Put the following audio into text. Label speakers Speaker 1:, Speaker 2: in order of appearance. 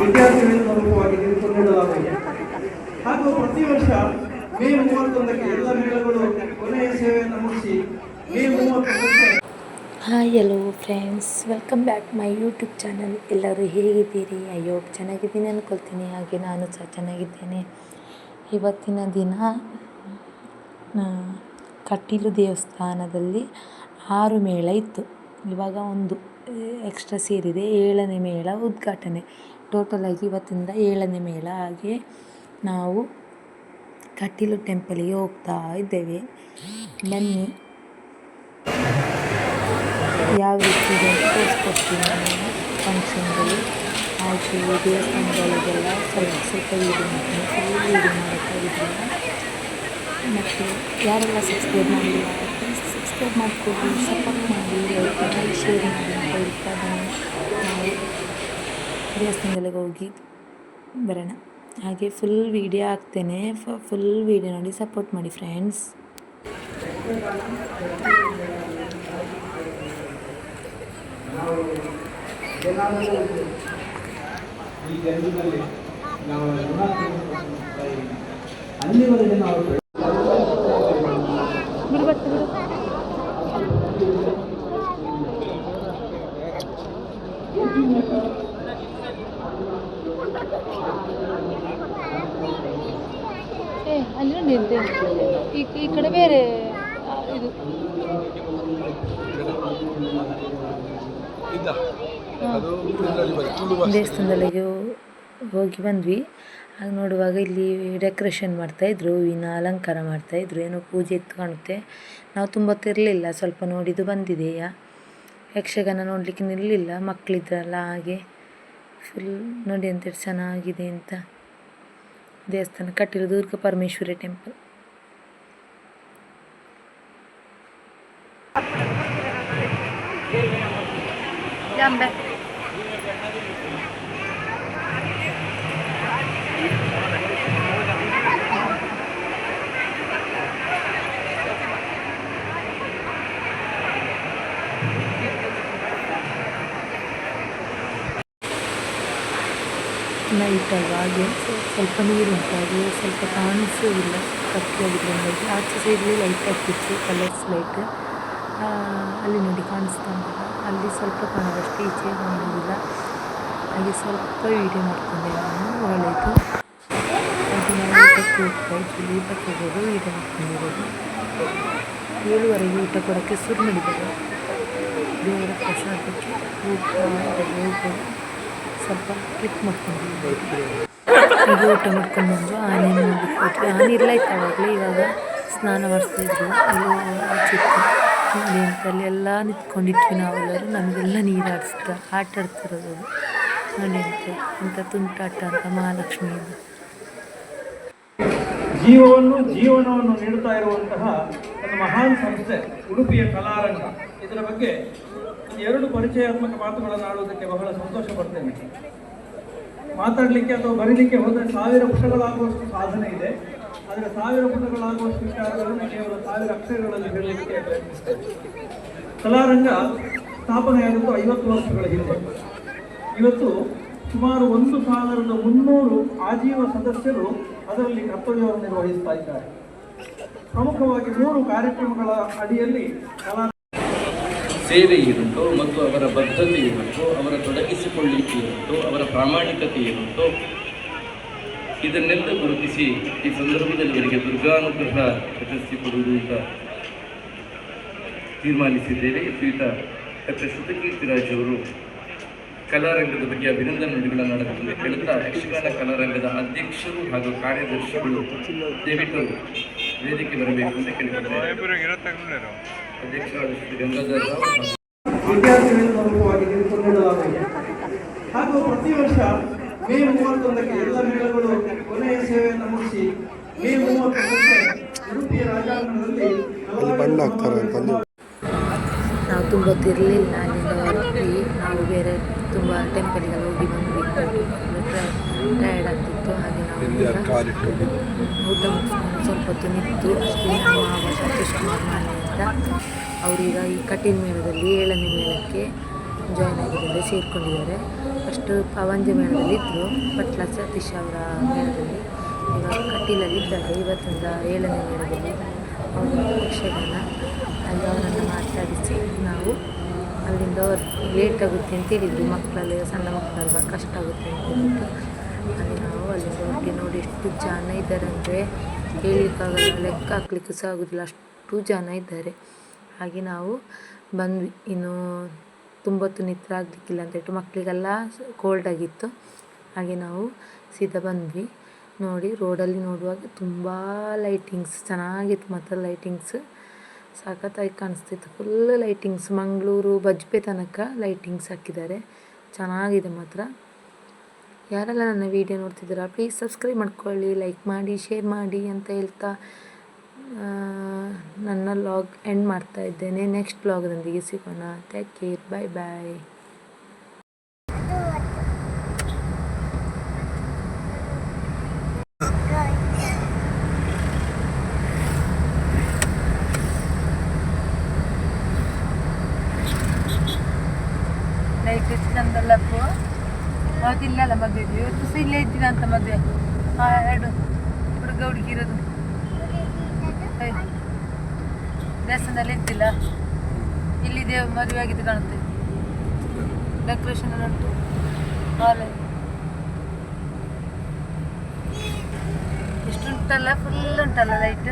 Speaker 1: ವಿದ್ಯಾರ್ಥಿಗಳ ಪ್ರಮುಖವಾಗಿ ಕೊಂಡಿಡಲಾಗಿದೆ ಹಾಗೂ ಪ್ರತಿ ವರ್ಷ ಮೇ ಮೂವತ್ತೊಂದಕ್ಕೆ ಎಲ್ಲ ಮೇಳಗಳು ಕೊನೆಯ ಸೇವೆಯನ್ನು ಮುಗಿಸಿ May ಮೂವತ್ತೊಂದಕ್ಕೆ
Speaker 2: hi hello friends welcome back my YouTube channel ಎಲ್ಲರೂ ಹೇಗಿದ್ದೀರಿ? ಅಯ್ಯೋ, ಚೆನ್ನಾಗಿದ್ದೀನಿ ಅಂದ್ಕೊಳ್ತೀನಿ ಹಾಗೆ ನಾನು ಸಹ ಚೆನ್ನಾಗಿದ್ದೇನೆ. ಇವತ್ತಿನ ದಿನ ಕಟೀಲು ದೇವಸ್ಥಾನದಲ್ಲಿ ಆರು ಮೇಳ ಇತ್ತು. ಇವಾಗ ಒಂದು ಎಕ್ಸ್ಟ್ರಾ ಸೇರಿದೆ. ಏಳನೇ ಮೇಳ ಉದ್ಘಾಟನೆ. ಟೋಟಲಾಗಿ ಇವತ್ತಿಂದ ಏಳನೇ ಮೇಳ. ಹಾಗೆ ನಾವು ಕಟೀಲು ಟೆಂಪಲಿಗೆ ಹೋಗ್ತಾ ಇದ್ದೇವೆ. ಬನ್ನಿ. ಯಾವ ರೀತಿ ತೋರಿಸ್ಕೊಡ್ತೀನಿ ಫಂಕ್ಷನ್ಗಳು ಆಯಿತು ದೇವಸ್ಥಾನಗಳಿಗೆಲ್ಲ ಸ್ವಲ್ಪ ಸ್ವಲ್ಪ ವೀಡಿಯೋ ಮಾಡ್ತೀನಿ ಮತ್ತು ಯಾರೆಲ್ಲ ಸಬ್ಸ್ಕ್ರೈಬ್ ಮಾಡಿಲ್ಲ ಸಬ್ಸ್ಕ್ರೈಬ್ ಮಾಡಿಕೊಡಿ ಸಪೋರ್ಟ್ ಮಾಡಿ ಶೇರ್ ಮಾಡಿ ಅಂತ ಹೇಳ್ತಾ ದೇವಸ್ಥಾನಗಳಿಗೆ ಹೋಗಿ ಬರೋಣ. ಹಾಗೆ ಫುಲ್ ವೀಡಿಯೋ ಹಾಕ್ತೇನೆ. ಫುಲ್ ವೀಡಿಯೋ ನೋಡಿ ಸಪೋರ್ಟ್ ಮಾಡಿ ಫ್ರೆಂಡ್ಸ್
Speaker 1: ಈ ಜನ್ಮದಲ್ಲಿ ನಾವು ಅಲ್ಲಿವರೆಗೆ ನಾವು
Speaker 2: ಏ ಅಲ್ಲಿ ನೋಡಿ ಅಂತೆ ಈ ಈ ಕಡೆ ಬೇರೆ ಇದು. ದೇವಸ್ಥಾನದಲ್ಲಿಗೆ ಹೋಗಿ ಬಂದ್ವಿ. ಹಾಗೆ ನೋಡುವಾಗ ಇಲ್ಲಿ ಡೆಕೋರೇಷನ್ ಮಾಡ್ತಾಯಿದ್ರು ಹೂವಿನ ಅಲಂಕಾರ ಮಾಡ್ತಾಯಿದ್ರು ಏನೋ ಪೂಜೆ ಇತ್ತು ಕಾಣುತ್ತೆ. ನಾವು ತುಂಬ ತಿರಲಿಲ್ಲ ಸ್ವಲ್ಪ ನೋಡಿದ್ದು ಬಂದಿದೆಯಾ? ಯಕ್ಷಗಾನ ನೋಡಲಿಕ್ಕೆ ನಿಲ್ಲಲಿಲ್ಲ ಮಕ್ಕಳಿದ್ರಲ್ಲ ಹಾಗೆ. ಫುಲ್ ನೋಡಿ ಅಂತ ಎಷ್ಟು ಚೆನ್ನಾಗಿದೆ ಅಂತ. ದೇವಸ್ಥಾನ ಕಟ್ಟಿರೋ ದುರ್ಗ ಪರಮೇಶ್ವರಿ ಟೆಂಪಲ್ ಜಂಬೆ ನೈಟ್ ಅಲ್ವಾ ಹಾಗೆ ಸ್ವಲ್ಪ ನೀರು ಉಂಟಾಗಿ ಸ್ವಲ್ಪ ಕಾಣಿಸೂ ಸ್ವಲ್ಪ ಕಾಣಿಸೋದಿಲ್ಲ ಕತ್ತಿಯಾಗಿದ್ದರಿಂದ ಆಚೆ ಸೈಡಲ್ಲಿ ಲೈಟ್ ಹಾಕಿತ್ತು ಕಲರ್ಸ್ ಲೈಟ್ ಅಲ್ಲಿ ನೋಡಿ ಕಾಣಿಸ್ತಾ ಉಂಟಲ್ಲ ಅಲ್ಲಿ ಸ್ವಲ್ಪ ಕಾಣದಷ್ಟು ಈಚೆ ಕಾಣೋದಿಲ್ಲ ಹಾಗೆ ಸ್ವಲ್ಪ ವೀಡಿಯೋ ಮಾಡ್ಕೊಂಡೆ ನಾನು ಒಳ್ಳೆಯದು ಊಟಕ್ಕೆ ಹೋಗ್ತಾ ಇದ್ವಿ ಊಟಕ್ಕೆ ಹೋಗೋದು ವೀಡಿಯೋ ಮಾಡ್ಕೊಂಡಿರೋದು ಏಳುವರೆಗೆ ಊಟ ಕೊಡೋಕ್ಕೆ ಶುರು ಮಾಡಿದ್ದಾರೆ. ದೇವರ ಪ್ರಸಾದಕ್ಕೆ ಊಟ ಹೋಗೋದು ಸ್ವಲ್ಪ ಕ್ಲಿಕ್ ಮಾಡ್ಕೊಂಡು ಊಟ ಮಾಡ್ಕೊಂಡು ಬಂದು ಆನೆ ಹೋದ್ವಿ. ಆನೆ ಇಲ್ಲ ಇತ್ತು ಇವಾಗ ಸ್ನಾನ ಮಾಡಿಸ್ತಾಯಿದ್ರು ಅಲ್ಲೂ ನೋಡಿ ಅಲ್ಲಿ ಎಲ್ಲ ನಿಂತ್ಕೊಂಡಿದ್ವಿ ನಾವೆಲ್ಲರೂ. ನಮಗೆಲ್ಲ ನೀರು ಆಡಿಸ್ತಾ, ಆಟ ಆಡ್ತಿರೋದು ನೋಡಿ ಅಂತ ಅಂತ ತುಂಟಾಟ ಅಂತ ಮಹಾಲಕ್ಷ್ಮಿಯದು
Speaker 1: ಜೀವವನ್ನು, ಜೀವನವನ್ನು ನೀಡುತ್ತಾ ಇರುವಂತಹ ಒಂದು ಮಹಾನ್ ಸಂಸ್ಥೆ, ಉಡುಪಿಯ ಕಲಾರಂಗ. ಇದರ ಬಗ್ಗೆ ಎರಡು ಪರಿಚಯಾತ್ಮಕ ಮಾತುಗಳನ್ನು ಆಡುವುದಕ್ಕೆ ಬಹಳ ಸಂತೋಷ ಪಡ್ತೇನೆ. ಮಾತಾಡಲಿಕ್ಕೆ ಅಥವಾ ಬರೀಲಿಕ್ಕೆ ಹೋದರೆ ಸಾವಿರ ಪುಟಗಳಾಗುವಷ್ಟು ಸಾಧನೆ ಇದೆ. ಆದರೆ ಸಾವಿರ ಪುಟಗಳಾಗುವಷ್ಟು ವಿಚಾರಗಳನ್ನು ಕೇವಲ ಸಾವಿರ ಅಕ್ಷರಗಳಲ್ಲಿ ಹೇಳಲಿಕ್ಕೆ ಪ್ರಯತ್ನಿಸ್ತೇನೆ. ಕಲಾರಂಗ ಸ್ಥಾಪನೆಯಾಗಿದ್ದು ಐವತ್ತು ವರ್ಷಗಳ ಹಿಂದೆ. ಇವತ್ತು ಸುಮಾರು ಒಂದು ಸಾವಿರದ ಮುನ್ನೂರು ಆಜೀವ ಸದಸ್ಯರು ಅದರಲ್ಲಿ ಕರ್ತವ್ಯವನ್ನು ನಿರ್ವಹಿಸ್ತಾ ಇದ್ದಾರೆ. ಪ್ರಮುಖವಾಗಿ ಮೂರು ಕಾರ್ಯಕ್ರಮಗಳ ಅಡಿಯಲ್ಲಿ ಕಲಾ
Speaker 3: ಸೇವೆ ಇರುತ್ತೋ ಮತ್ತು ಅವರ ಬದ್ಧತೆ ಇರುತ್ತೋ, ಅವರ ತೊಡಗಿಸಿಕೊಳ್ಳಿಕ್ಕೆ ಇರುತ್ತೋ, ಅವರ ಪ್ರಾಮಾಣಿಕತೆ ಇರುತ್ತೋ, ಇದನ್ನೆಲ್ಲ ಗುರುತಿಸಿ ಈ ಸಂದರ್ಭದಲ್ಲಿ ಅವರಿಗೆ ದುರ್ಗಾನುಗ್ರಹ ಪ್ರಶಸ್ತಿ ಕೊಡುವುದು ಅಂತ ತೀರ್ಮಾನಿಸಿದ್ದೇವೆ. ಶ್ರೀಯುತ ಡಾಕ್ಟರ್ ಶ್ರುತಕೀರ್ತಿರಾಜ್ ಅವರು ಕಲಾರಂಗದ ಬಗ್ಗೆ ಅಭಿನಂದನೆ ನುಡಿಗಳನ್ನು ನಡೆದುಕೊಂಡು ಕೇಳುತ್ತಾ ಯಕ್ಷಗಾನ ಕಲಾರಂಗದ ಅಧ್ಯಕ್ಷರು ಹಾಗೂ ಕಾರ್ಯದರ್ಶಿಗಳು ದಯವಿಟ್ಟು ವೇದಿಕೆ ಬರಬೇಕು ಅಂತ ಕೇಳಿಕೊಳ್ತಾರೆ ಗಂಗಾಧರ್ ರಾವ್ ಹಾಗೂ
Speaker 1: ಪ್ರತಿ ವರ್ಷ ಮೇ ಮೂವತ್ತೊಂದಕ್ಕೆ ಎಲ್ಲ ಮೇಳಗಳು ಕೊನೆಯ ಸೇವೆಯನ್ನು ಮುಗಿಸಿ ಮೇ ಮೂವತ್ತೊಂದಕ್ಕೆ ಉಡುಪಿಯ ರಾಜಾಂಗಣದಲ್ಲಿ
Speaker 2: ನಾವು ತುಂಬ ತಿರ್ಲಿಲ್ಲ ಅಲ್ಲಿಂದ ಹೊರಟ್ವಿ. ನಾವು ಬೇರೆ ತುಂಬ ಟೆಂಪಲ್ಗೆಲ್ಲ ಹೋಗಿ ಬಂದ್ವಿ. ಟಯರ್ಡ್ ಆಗ್ತಿತ್ತು ಹಾಗೆ ನಾವು ಊಟ ಮುಗಿಸ್ಕೊಂಡು ಸ್ವಲ್ಪ ಹೊತ್ತು ನಿಂತು ಅಷ್ಟೇ ಕುಮಾರ್ ಮಾನೆ ಅಂತ ಅವರೀಗ ಈ ಕಟೀಲ್ ಮೇಳದಲ್ಲಿ ಏಳನೇ ಮೇಳಕ್ಕೆ ಜಾಯ್ನ್ ಆಗಿದ್ದಾರೆ ಸೇರಿಕೊಂಡಿದ್ದಾರೆ. ಫಸ್ಟು ಪವಂಜಿ ಮೇಳದಲ್ಲಿ ಇದ್ದರು ಪಟ್ಲ ಸತೀಶ್ ಅವರ ಮೇಳದಲ್ಲಿ. ಇವಾಗ ಕಟೀಲಲ್ಲಿ ಇದ್ದಾರೆ ಇವತ್ತಿಂದ ಏಳನೇ ಮೇಳದಲ್ಲಿ ಅವರು ಯಕ್ಷಗಾನ ಅಲ್ಲಿ ಅವರನ್ನು ಮಾತಾಡಿಸಿ ನಾವು ಅಲ್ಲಿಂದ ಅವ್ರು ಲೇಟ್ ಆಗುತ್ತೆ ಅಂತ ಹೇಳಿದ್ವಿ. ಮಕ್ಕಳಲ್ಲಿ ಸಣ್ಣ ಮಕ್ಕಳಲ್ವ ಕಷ್ಟ ಆಗುತ್ತೆ ಅಂತ ಹೇಳಿದ್ರು ಅಲ್ಲಿ ನಾವು ಅಲ್ಲಿ ಹೋಗಿ ನೋಡಿ ಎಷ್ಟು ಜನ ಇದ್ದಾರೆ ಅಂದರೆ ಹೇಳಲಿಕ್ಕಾಗಲ್ಲ, ಲೆಕ್ಕ ಹಾಕ್ಲಿಕ್ಕೂ ಸಹ ಆಗೋದಿಲ್ಲ. ಅಷ್ಟು ಜನ ಇದ್ದಾರೆ. ಹಾಗೆ ನಾವು ಬಂದ್ವಿ. ಇನ್ನು ತುಂಬೊತ್ತು ನಿತ್ರ ಆಗಲಿಕ್ಕಿಲ್ಲ ಅಂತ ಹೇಳ್ಬಿಟ್ಟು ಮಕ್ಕಳಿಗೆಲ್ಲ ಕೋಲ್ಡ್ ಆಗಿತ್ತು. ಹಾಗೆ ನಾವು ಸೀದಾ ಬಂದ್ವಿ. ನೋಡಿ ರೋಡಲ್ಲಿ ನೋಡುವಾಗ ತುಂಬ ಲೈಟಿಂಗ್ಸ್ ಚೆನ್ನಾಗಿತ್ತು ಮಾತ್ರ ಲೈಟಿಂಗ್ಸ್ ಸಖತ್ತಾಗಿ ಕಾಣಿಸ್ತಿತ್ತು. ಫುಲ್ ಲೈಟಿಂಗ್ಸ್ ಮಂಗಳೂರು, ಬಜ್ಪೆ ತನಕ ಲೈಟಿಂಗ್ಸ್ ಹಾಕಿದ್ದಾರೆ. ಚೆನ್ನಾಗಿದೆ ಮಾತ್ರ. ಯಾರೆಲ್ಲ ನನ್ನ ವೀಡಿಯೋ ನೋಡ್ತಿದ್ದೀರಾ ಪ್ಲೀಸ್ ಸಬ್ಸ್ಕ್ರೈಬ್ ಮಾಡ್ಕೊಳ್ಳಿ ಲೈಕ್ ಮಾಡಿ ಶೇರ್ ಮಾಡಿ ಅಂತ ಹೇಳ್ತಾ ನನ್ನ ಲಾಗ್ ಎಂಡ್ ಮಾಡ್ತಾ ಇದ್ದೇನೆ. ನೆಕ್ಸ್ಟ್ ಬ್ಲಾಗ್ನೊಂದಿಗೆ ಸಿಗೋಣ. Take care bye bye light ಎಷ್ಟು ಚಂದಲ್ಲಪ್ಪು ಅವತ್ತಿಲ್ಲಲ್ಲ ಮದುವೆ. ಇವತ್ತು ಸಹ ಇಲ್ಲೇ ಇದ್ದೀನ ಅಂತ ಮದುವೆ ಎರಡು ಹುಡುಗ ಹುಡುಗಿ ಇರೋದು. ದೇವಸ್ಥಾನದಲ್ಲಿ ಇದ್ದಿಲ್ಲ. ಇಲ್ಲಿ ದೇವ ಮದುವೆ ಆಗಿದ್ದು ಕಾಣುತ್ತೆ. ಡೆಕೋರೇಷನ್ ಉಂಟು. ಹಾಲ್ ಎಷ್ಟು ಉಂಟಲ್ಲ ಫುಲ್ ಉಂಟಲ್ಲ ಲೈಟ್